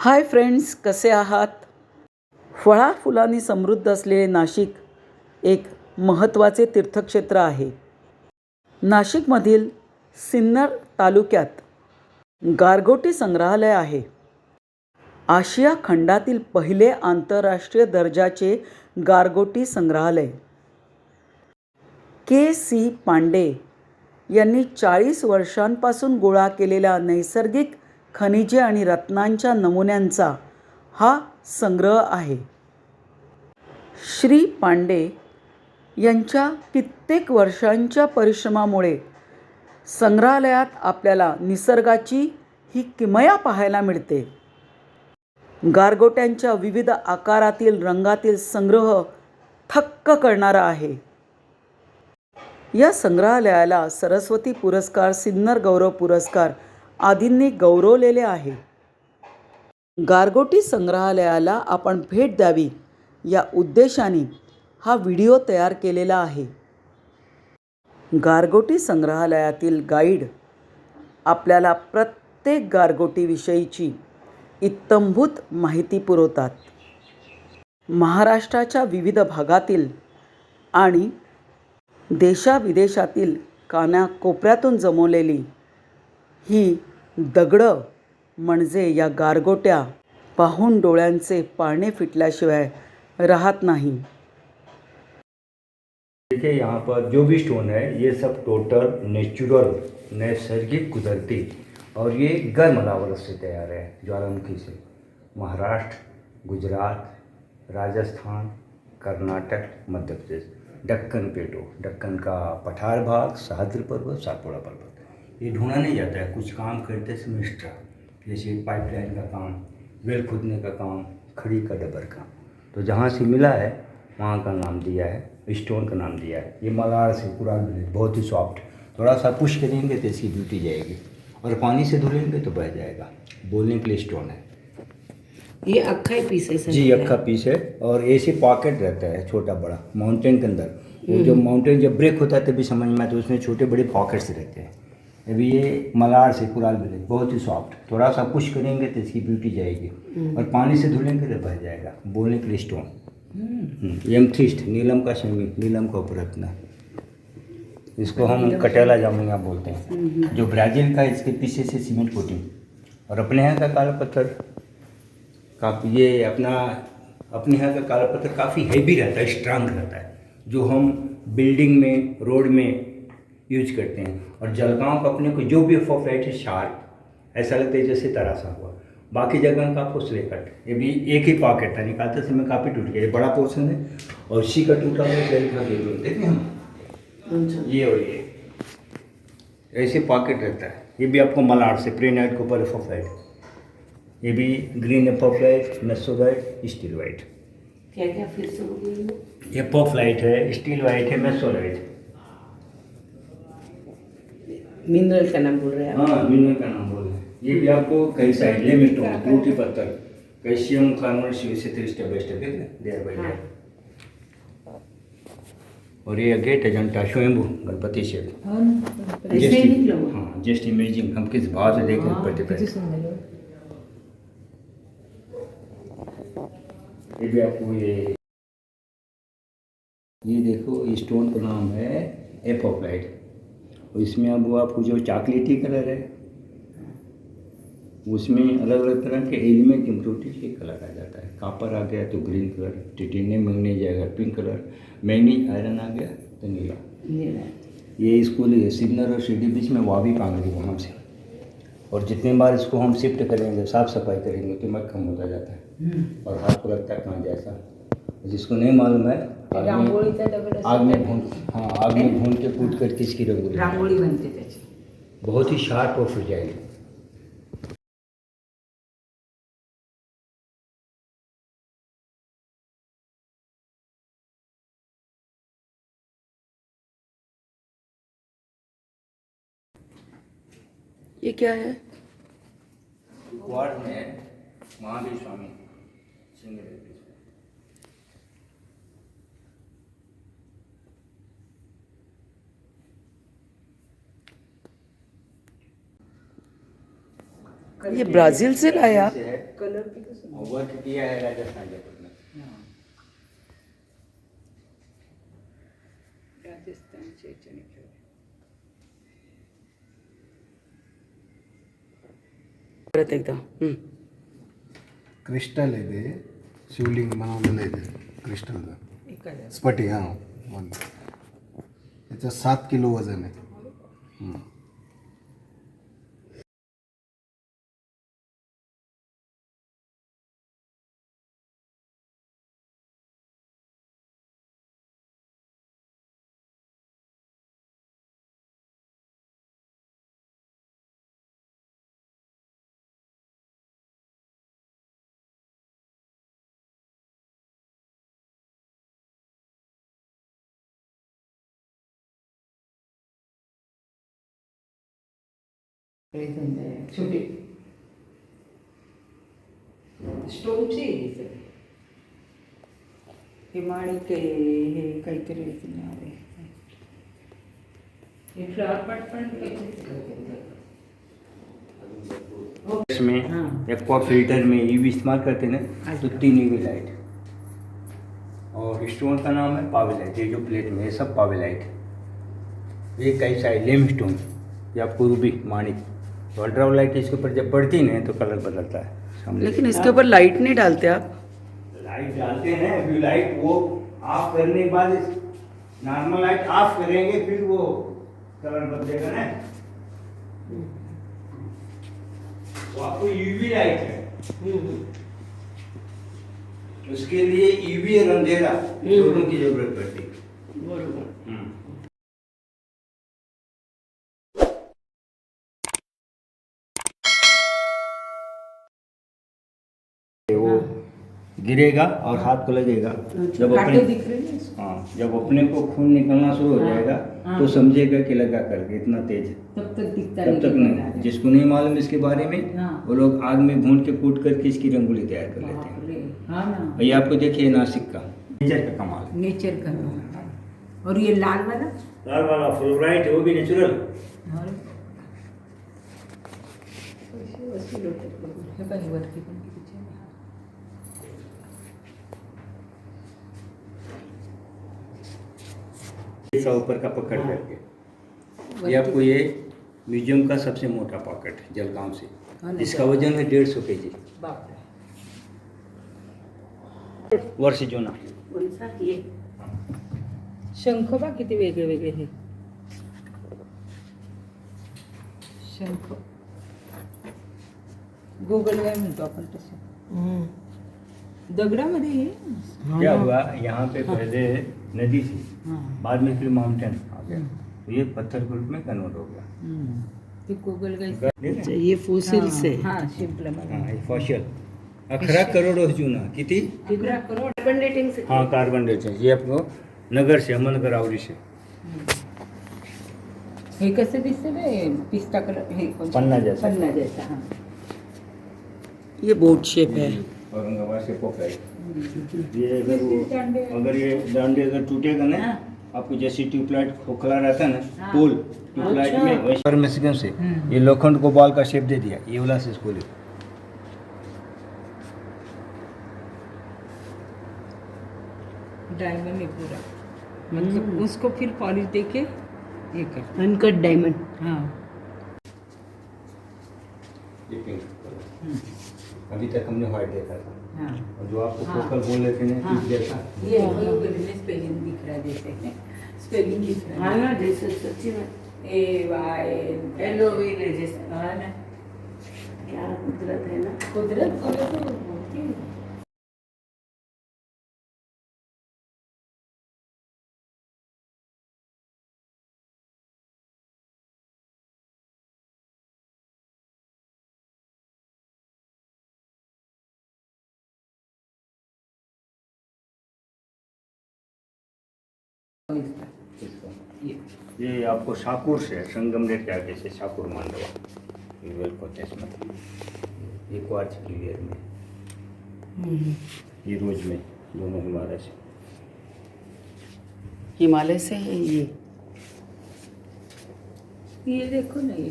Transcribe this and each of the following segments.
Hi friends कसे आहात? फळा फुलांनी समृद्ध असलेले नाशिक एक महत्त्वाचे तीर्थक्षेत्र आहे. नाशिकमधील सिन्नर तालुक्यात गारगोटी संग्रहालय आहे. आशिया खंडातील पहिले आंतरराष्ट्रीय दर्जाचे गारगोटी संग्रहालय. के. सी. पांडे यांनी चाळीस वर्षांपासून गोळा केलेल्या नैसर्गिक खनिजे आणि रत्नांच्या नमुन्यांचा हा संग्रह आहे. श्री पांडे यांच्या कित्येक वर्षांच्या परिश्रमामुळे संग्रहालयात आपल्याला निसर्गाची ही किमया पाहायला मिळते. गारगोट्यांच्या विविध आकारातील रंगातील संग्रह थक्क करणारा आहे. या संग्रहालयाला सरस्वती पुरस्कार सिन्नर गौरव पुरस्कार आदींनी गौरवलेले आहे. गारगोटी संग्रहालयाला आपण भेट द्यावी या उद्देशाने हा व्हिडिओ तयार केलेला आहे. गारगोटी संग्रहालयातील गाईड आपल्याला प्रत्येक गारगोटीविषयीची इत्तंभूत माहिती पुरवतात. महाराष्ट्राच्या विविध भागातील आणि देशाविदेशातील कानाकोपऱ्यातून जमवलेली ही दगडं म्हणजे या गारगोट्या पाहून डोळ्यांचे पारणे फिटल्याशिवाय राहत नाही. देखिए, यहाँ पर जो भी स्टोन है, ये सब टोटल नेचुरल नैसर्गिक कुदरती और ये गर्म लावर से तैयार है ज्वालामुखी से। महाराष्ट्र, गुजरात, राजस्थान, कर्नाटक, मध्य प्रदेश, दक्कन पेटो। दक्कन का पठार भाग सहाद्र पर्वत, सातपुड़ा पर्वत। ये ढूंढा नहीं जाता है। कुछ काम करते समय एक्स्ट्रा जैसे पाइपलाइन का काम वेल खोदने का काम खड़ी का डबर का। तो जहाँ से मिला है वहाँ का नाम दिया है स्टोन का नाम दिया है। ये मलार से कुरान मिले बहुत ही सॉफ्ट थोड़ा सा पुश करेंगे तो इसकी ब्यूटी जाएगी। और पानी से धुलेंगे तो बह जाएगा। बोलने के लिए स्टोन है। ये अक्खा ही पीस है जी अक्खा पीस है। और ऐसे पॉकेट रहता है छोटा बड़ा माउंटेन के अंदर। वो जब माउंटेन जब ब्रेक होता है तभी समझ में आता है उसमें छोटे बड़े पॉकेट्स रहते हैं। अभी ये मलार से कुराल मिले बहुत ही सॉफ्ट थोड़ा सा पुश करेंगे तो इसकी ब्यूटी जाएगी। और पानी से धुलेंगे तो बह जाएगा बोलने के लिए स्टोन एमथिस्ट नीलम का शमी नीलम का उपरत्न इसको हम कटेला जामुनिया बोलते हैं। जो ब्राज़ील का इसके पीछे से सीमेंट कोटिंग और अपने यहाँ का काला पत्थर काफ़ी ये अपना अपने यहाँ का काला पत्थर काफ़ी हैवी रहता है स्ट्रांग रहता है। जो हम बिल्डिंग में रोड में यूज़ करते हैं। और जलगांव का अपने को जो भी फॉफ्लाइट है शार्प ऐसा लगता है जैसे तरासा हुआ। बाकी जगह का आपको स्ले कट ये भी एक ही पॉकेट था निकालते समय काफ़ी टूट गया। ये बड़ा पोर्सन है और इसी का टूटा हुआ स्लेट का देखिए हम। ये और ये। ऐसे पॉकेट रहता है। ये भी आपको मलाड से प्री नाइट के ऊपर एफोफ्लाइट ये भी green apophyllite mesolite steel white क्या क्या फिर से बोलिए एपोफ्लाइट है स्टील वाइट है मेसोलाइट मिनरल का नाम बोल रहे हैं हाँ मिनरल का नाम बोल रहे हैं। ये भी आपको कई साइड लेमिस्टोन फ्रूटी पत्थर कैल्शियम कार्बोनेट से थ्री स्टेप बाई स्टेप देख देयर बाई देयर और ये गेट अजंता स्वयंभू गणपति से ऐसे ही। हाँ जस्ट इमेजिंग हम किस भाव से देख रहे हैं प्रतिभा ये भी आपको ये ये देखो ये स्टोन का नाम है एपोफ्लाइट और इसमें अब वो आपको जो चॉकलेटी कलर है उसमें अलग अलग तरह के एलिमेंट इम्प्रोटी के कलर आ जाता है। कापर आ गया तो ग्रीन कलर टिटेनियम मैग्नीज आएगा पिंक कलर मैग्नीज आयरन आ गया तो नीला। नीला। ये स्कूल सिग्नल और शिरडी बीच में वावी पांगड़ी वहाँ से और जितने बार इसको हम शिफ्ट करेंगे साफ़ सफ़ाई करेंगे तो कम होता जाता है। और हाथ को लगता है कहाँ जैसा जिसको नहीं मालूम है रांगोळीचा दगड आग में भून हाँ आग में भून के कूद कर किसकी रंग त्या- रांगोळी बनते त्याची. बहुत ही शार्प और फ्रिजाइल ये क्या है? वार्ड में महावीर स्वामी सिंह ये ब्राज़ील से लाया। है कलर वर्क किया है राजस्थान जयपुर में? हा. परत एकदा। हं. हाँ वन। त्याचं सात किलो वज़न आहे हम्म. हे छोटे स्टोनचे आहे सगळे हे माणिक आहे हे काहीतरी नाव आहे हे फ्लॉवर पॉट पण इसमें हाँ। एक्वा फ़िल्टर में यूवी इस्तेमाल करते हैं ना तो तीन यूवी लाइट और स्टोन का नाम है पावेलाइट ये जो प्लेट में है सब पावेलाइट ये कैसा है लेम स्टोन ये आपको रूबी माणिक तो अल्ट्रावाइट इसके ऊपर जब पड़ती है तो कलर बदलता है लेकिन इसके ऊपर लाइट नहीं डालते आप। लाइट डालते हैं फिर लाइट वो ऑफ़ करने के बाद नॉर्मल लाइट ऑफ़ करेंगे फिर वो कलर बदलेगा ना। वो आपको यूवी लाइट है। उसके लिए यूवी और अंधेरा दोनों की ज़रूरत पड़ती है। गिरेगा और हाथ को लगेगा। जब अपने दिख रहे हैं? हाँ जब अपने को खून निकलना शुरू हो हाँ, जाएगा हाँ। तो समझेगा कि लगा करके इतना तेज। है तब तक दिखता तब तक नहीं। जिसको नहीं मालूम इसके बारे में हाँ। वो लोग आग में भून के कूट करके इसकी रंगोली तैयार कर लेते हैं। हाँ ये आपको देखिए नासिक का। नेचर का कमाल। नेचर का। और ये लाल वाला? लाल वाला फ्लोराइट है वो भी नेचुरल. हे पाहिजे वरती पण किती छान आहे. ऐसा ऊपर का पकड़ हाँ। करके। ये आपको ये म्यूज़ियम का सबसे मोटा पॉकेट है जलगांव हाँ से इसका वज़न है डेढ़ सौ के जी वर्ष जुना। शंख बा किती वेगळे वेगळे हे? शंख। गोगल काय म्हणतो आपण तसं दगडामध्ये हे? क्या हुआ? यहाँ पे पहले नदी थी। हाँ. बाद में फिर माउंटेन आ गया। तो ये पत्थर के रूप में कन्वर्ट हो गया। ते गोगल काय देख रहे हैं? ये फॉसिल्स है हाँ फॉसिल अखरा करोड़ जुना। किती? किती करोड? कार्बन डेटिंग से। हाँ कार्बन डेटिंग ये आपको नगर से अहमदनगर आवरी से। हे कसं दिसतं बे? पिस्ता कलर हे पन्ना जैसा. पन्ना जैसा हाँ। ये बोट शेप है। औरंगाबाद से पोखराई ये अगर वो अगर ये डांडे अगर टूटेगा ना हाँ। आपको जैसे ट्यूबलाइट खोखला रहता है ना हाँ। पोल ट्यूबलाइट अच्छा। में वैसे। मेक्सिकन से हम्म। ये लोखंड को बॉल का शेप दे दिया ये वाला से इसको ले। डायमंड है पूरा। मतलब उसको फिर पॉलिश देके ये कर। अनकट डायमंड हाँ। ये पिंक कलर अभी तक हमने व्हाइट देखा था। हाँ। और जो आपको हाँ। फोकल बोल रहे थे ना हाँ। इस जैसा। ये स्पेलिंग दिख रहा है हैं। स्पेलिंग दिख रहा है हाँ ना जैसे सच्ची में। A Y L O V जैसे हाँ ना। क्या कुदरत है ना? कुदरत? को तो ये ये आपको शाकुर से संगमनेर के आगे से शाकुर मांडवा। ट्वेल्व कोटेस में ये क्वार्च क्लियर में। ये रोज में दोनों हिमालय से। हिमालय से है ये? ये देखो ना ये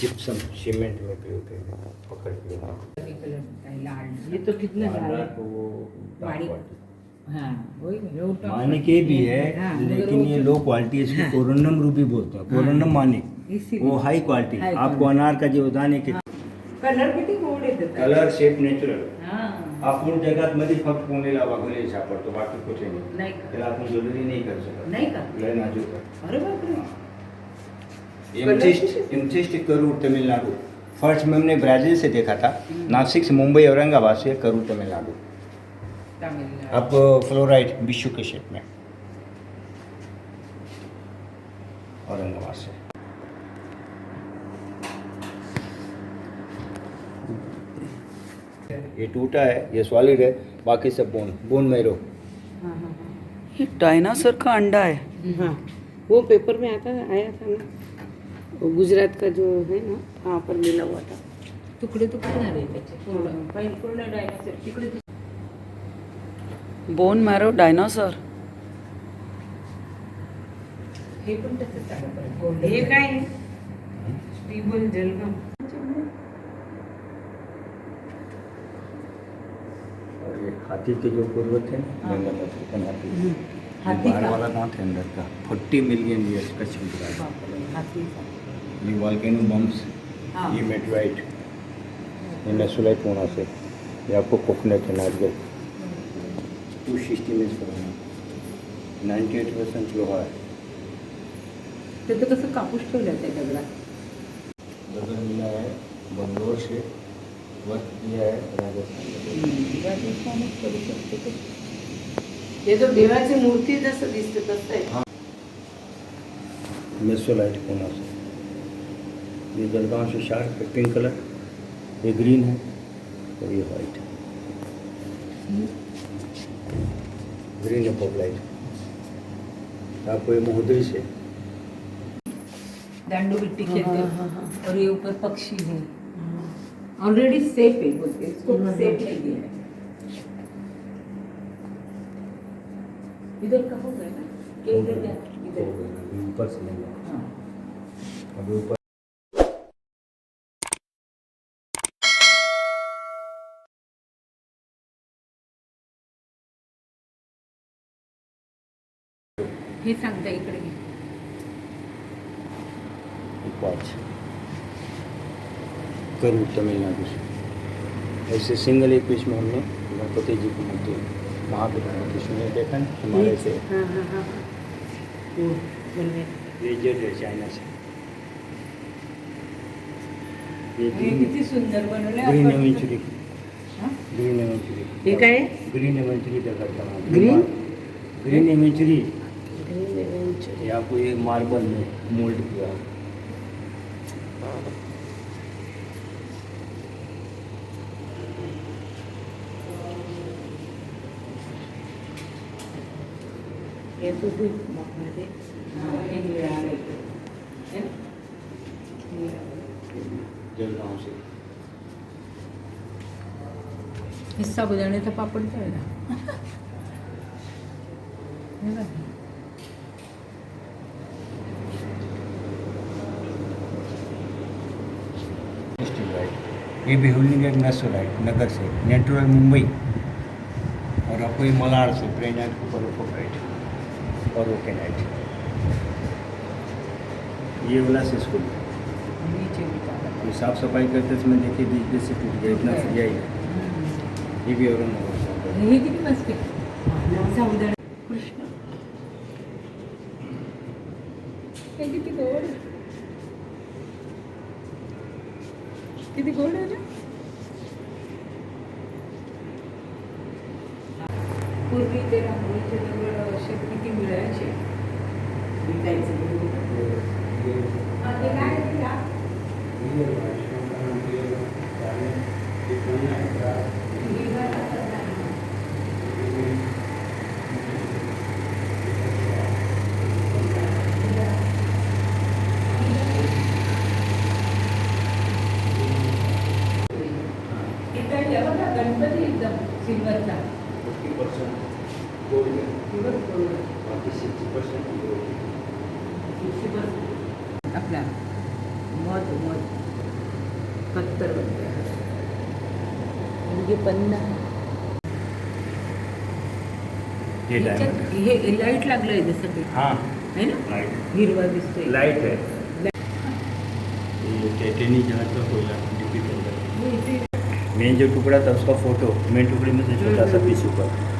जिप्सम सीमेंट में प्रयोग है। पकड़ के लाल। ये तो कितना लाल है वो। हाँ तो- मानिक ये भी है हाँ, लेकिन ये लो क्वालिटी है इसको कोरोनम रूबी बोलते हैं कोरोनम मानिक वो हाई क्वालिटी आपको अनार का जो दाने के कलर किती गोड येतात कलर शेप नॅचरल हाँ। आपण जगात मध्ये फक्त पुणेला वाघोली सापडतो बाकी कुठे नाही। त्याला आपण ज्वेलरी नाही करू शकत नाही का लय नाजूक आहे अरे बापरे amethyst amethyst Karur Tamil Nadu first में हमने ब्राज़ील से देखा था। नासिक से मुंबई औरंगाबाद से करूर तमिलनाडु अब फ्लोराइड विश्व के शेप में। औरंगाबाद से। ये टूटा है ये सॉलिड है बाकी सब बोन बोन मैरो हाँ हाँ डायनासोर का अंडा है। हाँ वो पेपर में आता आया था ना। वो गुजरात का जो है ना वहाँ पर मिला हुआ था। तुकडे तुकडे झाले त्याचे पूर्ण पूर्ण डायनासोर तिकडे बोन मॅरो डायनासोर हे पण काय? स्टीबल जलगम हाथी के? जो पूर्वज थे गंगा अफ्रीकन हाथी हाथी वाला दांत है. अंदर का? फोर्टी मिलियन ईयर्स का? बापरे, ये वॉल्केनो बम्स. ये मेटराइट ये नेसुलाइट होना से ये आपको कोकोनट नारियल टू सिक्सटी करोना नाइन्टी एट परसेंट लोहा है. कसं कापूस ठेवलं त्या दगडात बदल मिला है बंगलोर से वर्क किया है राजस्थान में राजस्थानच करू शकते ते. ये तो देवाची मूर्ती जसं दिसते तसं आहे मेसोलाइट होना से। ये जलगांव से शार्क है पिंक कलर ये ग्रीन है और ये वाइट है। ग्रीन है पॉपलाइट आपको ये मोहदरी से। दांडू बिट्टी खेलते और ये ऊपर पक्षी है। ऑलरेडी सेफ़ है बोलते इसको सेफ़ नहीं दिया है। इधर का हो गया ना? कि इधर। क्या इधर ऊपर से नहीं है। हाँ। अभी ऊपर हे सांगता इकडे घे. एक वॉच करूर तमिलनाडु से ऐसे सिंगल एक पीस में हमने गणपति जी की मूर्ति वहाँ पे गणपति सुने देखा ना हिमालय से हाँ हाँ हाँ वो बनवे ये जेट है चाइना से ये हे किती सुंदर बनवले ग्रीन एवेंचुरी हाँ? ग्रीन एवेंचुरी हे काय? आहे? ग्रीन एवेंचुरी दगड़ का नाम Green? Green aventurine green adventure ये आपको ये मार्बल में मोल्ड किया? ये तो भी बापरे हाँ, हे निळा आहे. है ना? जलगांव से हे साबुदाण्याचा पापड हे? ये भी होल्डिंग एक नेसोलाइट नगर से नेटुरल मुंबई और आपको ये मलाड से प्रेनाइट ऊपर फोकाइट और ओकेनाइट ये वाला से स्कूल. ये साफ़ सफ़ाई करते समय देखिए बीच बीच से टूट गया इतना फरिया ही है. ये भी औरंगाबाद किती गोड आहे ना पूर्वी ते रांगोळीचे दगड किती मिळायचे. विकायचे. ते काय हे बघा गणपती एकदम सिल्वरचा फिफ्टी परसेंट गोल्ड है दिवस गोल्ड बाकी सिक्सटी परसेंट गोल्ड आपला मध मध. पत्तर बनते म्हणजे पन्ना हे लाईट लागलंय जसं काही हाँ. है ना? लाइट हिरवा दिसतोय. लाइट है ये टाइटेनियम जहाज़ का मेन जो टुकड़ा था उसका फ़ोटो मेन टुकड़े में से छोटा सा पीस ऊपर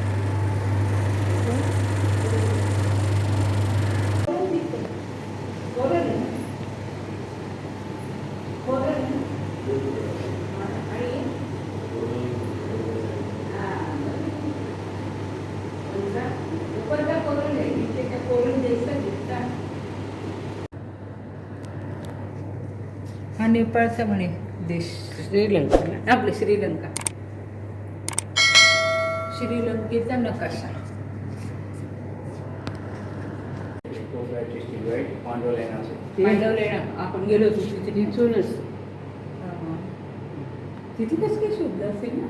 हा नेपाळचा म्हणे देश। श्रीलंका। आपलं श्रीलंका. श्रीलंकेचा नकाशा. पांडवलेणा आपण गेलो होतो तिथे तिथूनच तिथे कसं काही शोधलं असेल ना?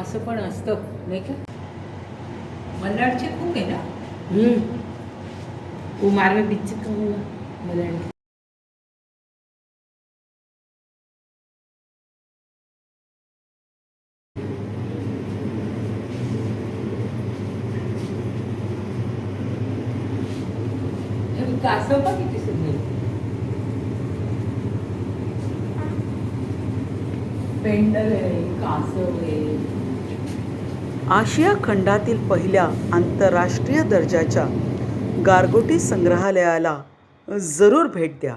असं पण असतं नाही का? मल्हारचे खूप आहे ना? हम्म. वो मारवे बीच का होगा मलाड आशिया खंडातील पहिल्या आंतरराष्ट्रीय दर्जाच्या गारगोटी संग्रहालयाला जरूर भेट द्या.